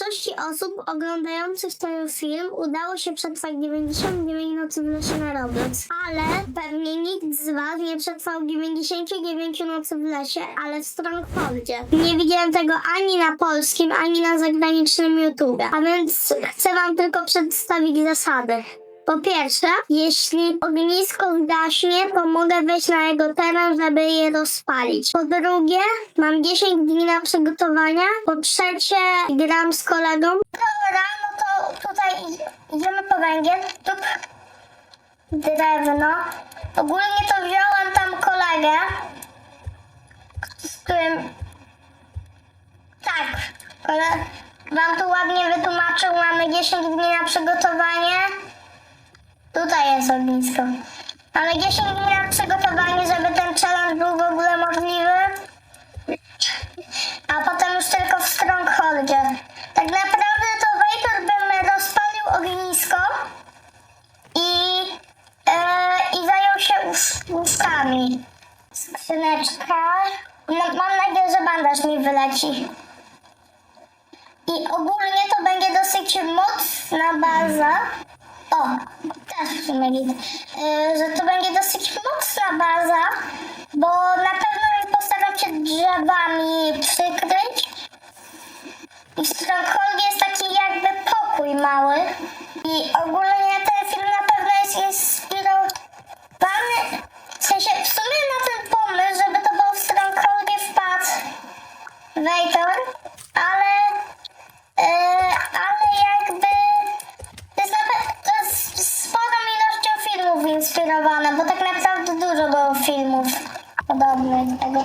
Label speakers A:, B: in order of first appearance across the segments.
A: Większości osób oglądających ten film udało się przetrwać 99 nocy w lesie na Roblox, ale pewnie nikt z was nie przetrwał 99 nocy w lesie, ale w Strongholdzie. Nie widziałem tego ani na polskim, ani na zagranicznym YouTube, a więc chcę wam tylko przedstawić zasady. Po pierwsze, jeśli ognisko zgaśnie, to mogę wejść na jego teren, żeby je rozpalić. Po drugie, mam 10 dni na przygotowania. Po trzecie, gram z kolegą. Dobra, no to tutaj idziemy po węgiel. Tu drewno. Ogólnie to wziąłem tam kolegę, z którym... Tak, ale wam tu ładnie wytłumaczył, mamy 10 dni na przygotowanie. Tutaj jest ognisko. Ale 10 dni na przygotowanie, żeby ten challenge był w ogóle możliwy. A potem już tylko w Strongholdzie. Tak naprawdę to Vapor bym rozpalił ognisko i, e, i zajął się łóż, łóżkami. Skrzyneczka. No, mam nadzieję, że bandaż mi wyleci. I ogólnie to będzie dosyć mocna baza. O, też w sumie git. Yy, że to będzie dosyć mocna baza, bo na pewno postaram się drzewami przykryć. I w jest taki jakby pokój mały. I ogólnie ten film na pewno jest inspirowany. W sensie, w sumie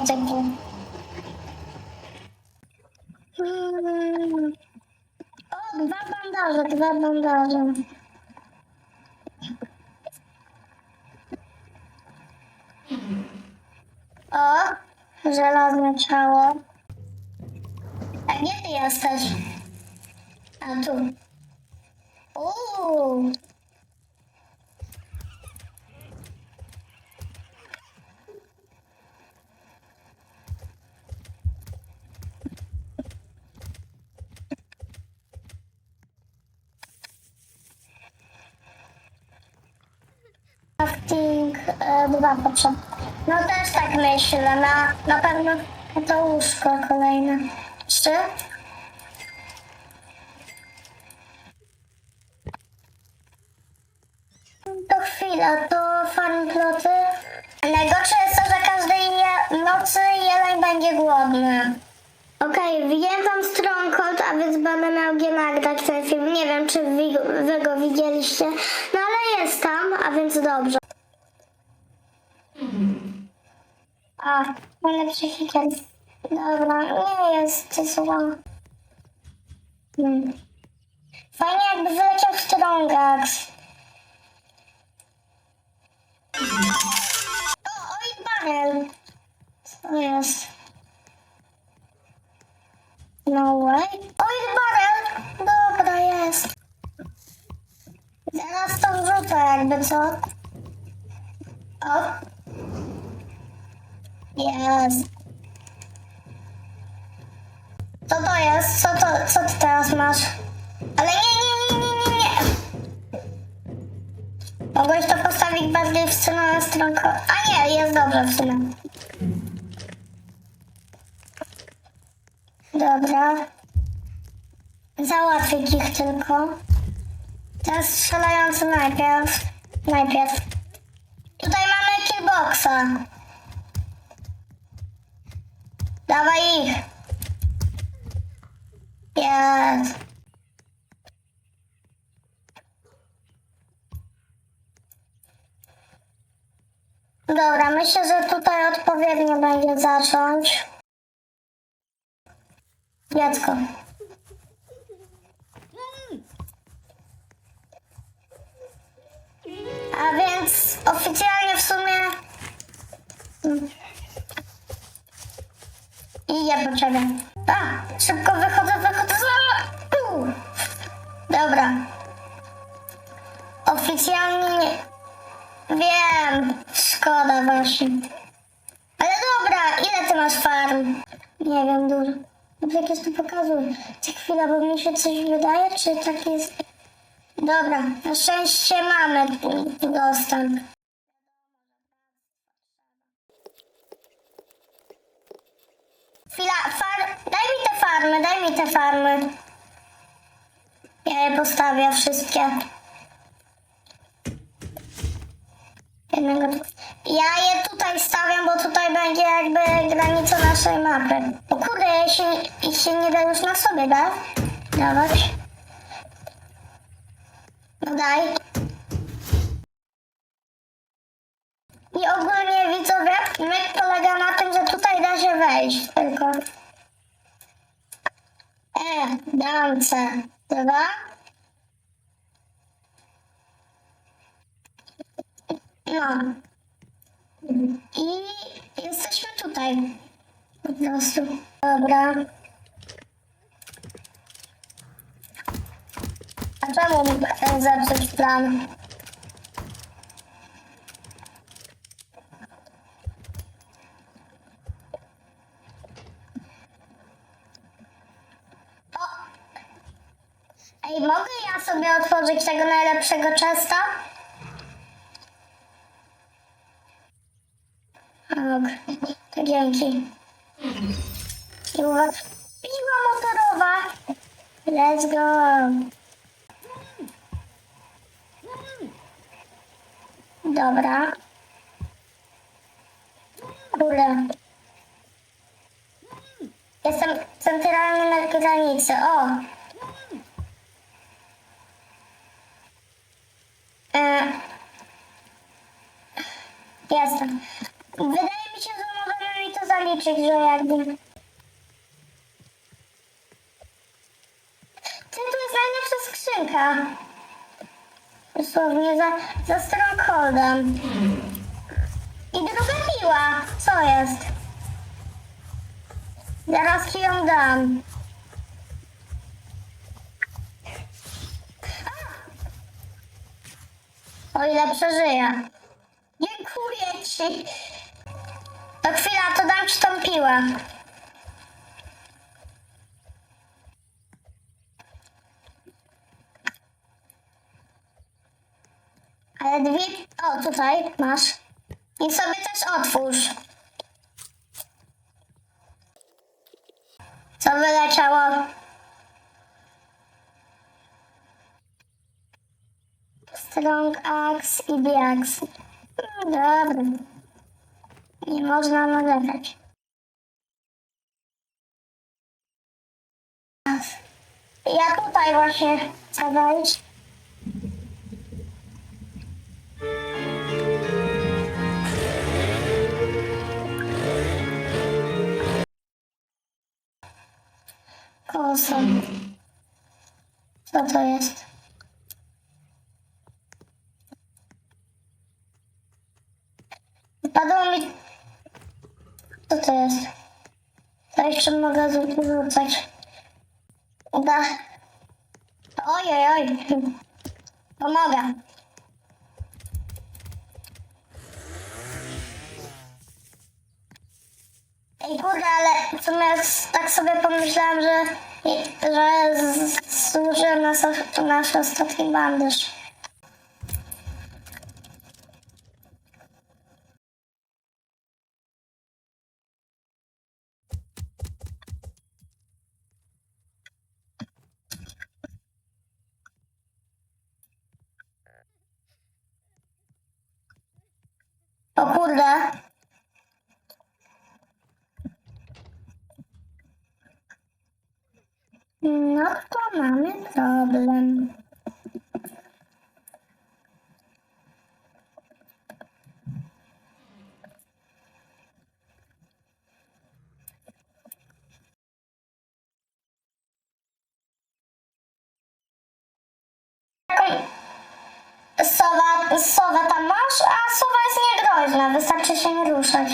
A: O, dwa bandaże, dwa bandaże. O, żelazne ciało. A gdzie ty jesteś? A tu. Uuu. Crafting e, dwa potrzebne. No też tak myślę, na, na pewno to łóżko kolejne. Trzy? To chwila, to farmploty. Najgorsze jest to, że każdej je- nocy jeleń będzie głodny. Okej, okay, tam Stronghold, a więc będę miał gdzie nagrać ten film. Nie wiem, czy wy, wy go widzieliście, no jest tam, a więc dobrze. A, najlepszy hikiel. Dobra, nie jest zła. Hmm. Fajnie jakby wyleciał Strongax. Jakby, co? O. Jest. Co to jest? Co to, co ty teraz masz? Ale nie, nie, nie, nie, nie, nie. Mogłeś to postawić bardziej w stronę stronką. A nie, jest dobrze w sumie. Dobra. Załatwić ich tylko. Ten strzelający najpierw. Najpierw. Tutaj mamy killboxa. Dawaj ich. Jest. Dobra, myślę, że tutaj odpowiednio będzie zacząć. Dziecko. I ja po ciebie. A, szybko wychodzę, wychodzę. U. Dobra. Oficjalnie nie... Wiem, szkoda właśnie. Ale dobra, ile ty masz farm? Nie wiem, dużo. No przecież to pokazuje. Czy chwila, bo mi się coś wydaje, czy tak jest? Dobra, na szczęście mamy dostęp. Chwila, far... daj mi te farmy, daj mi te farmy. Ja je postawię wszystkie. Jednego. Ja je tutaj stawiam, bo tutaj będzie jakby granica naszej mapy. O kurde, ja się, się nie da już na sobie, da? Dawać. No daj. I ogólnie widzowie, myk polega na tym, że tutaj da się wejść tylko. E, dam C. Dwa. No. I jesteśmy tutaj. Po prostu. Dobra. A czemu e, zepsuć plan? Ej, mogę ja sobie otworzyć tego najlepszego chesta? Ok, to dzięki. I uwaga, piła motorowa. Let's go. Dobra. Kurde. Jestem centralnie na granicy. O. Jestem. Wydaje mi się, że możemy mi to zaliczyć, że jakby... Ty, tu jest najlepsza skrzynka. Dosłownie za, za Strongholdem. I druga piła. Co jest? Zaraz ci ją dam. O ile przeżyję. Dziękuję ci. To chwila, to dam ci tą piłę. Ale dwie... O, tutaj masz. I sobie też otwórz. Co wyleciało? Strong Axe i Biax. No dobra. Nie można nalegać. Ja tutaj właśnie chcę wejść. Kosą. Co to jest? Padło mi... Co to jest? To jeszcze mogę z- rzucać. Da. Ojej, oj. Pomogę. Ej kurde, ale w sumie tak sobie pomyślałam, że, że z- służy nas, nasz ostatni bandyż. O kurde. No to mamy problem. Taką Sowa, sowę tam masz, a sowa jest niegroźna, wystarczy się nie ruszać.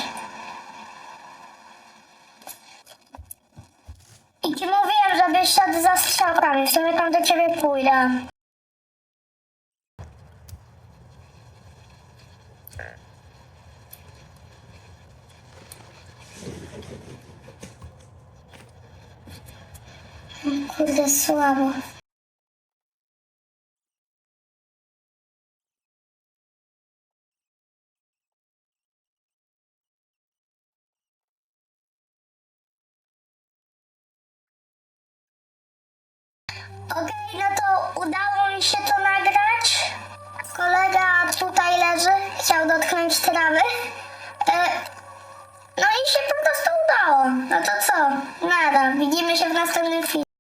A: I ci mówiłem, żebyś szedł za strzałkami, w sumie tam do ciebie pójdę. Kurde, słabo. Okej, no to udało mi się to nagrać. Kolega tutaj leży, chciał dotknąć trawy. E, no i się po prostu udało. No to co? Nada, widzimy się w następnym filmie.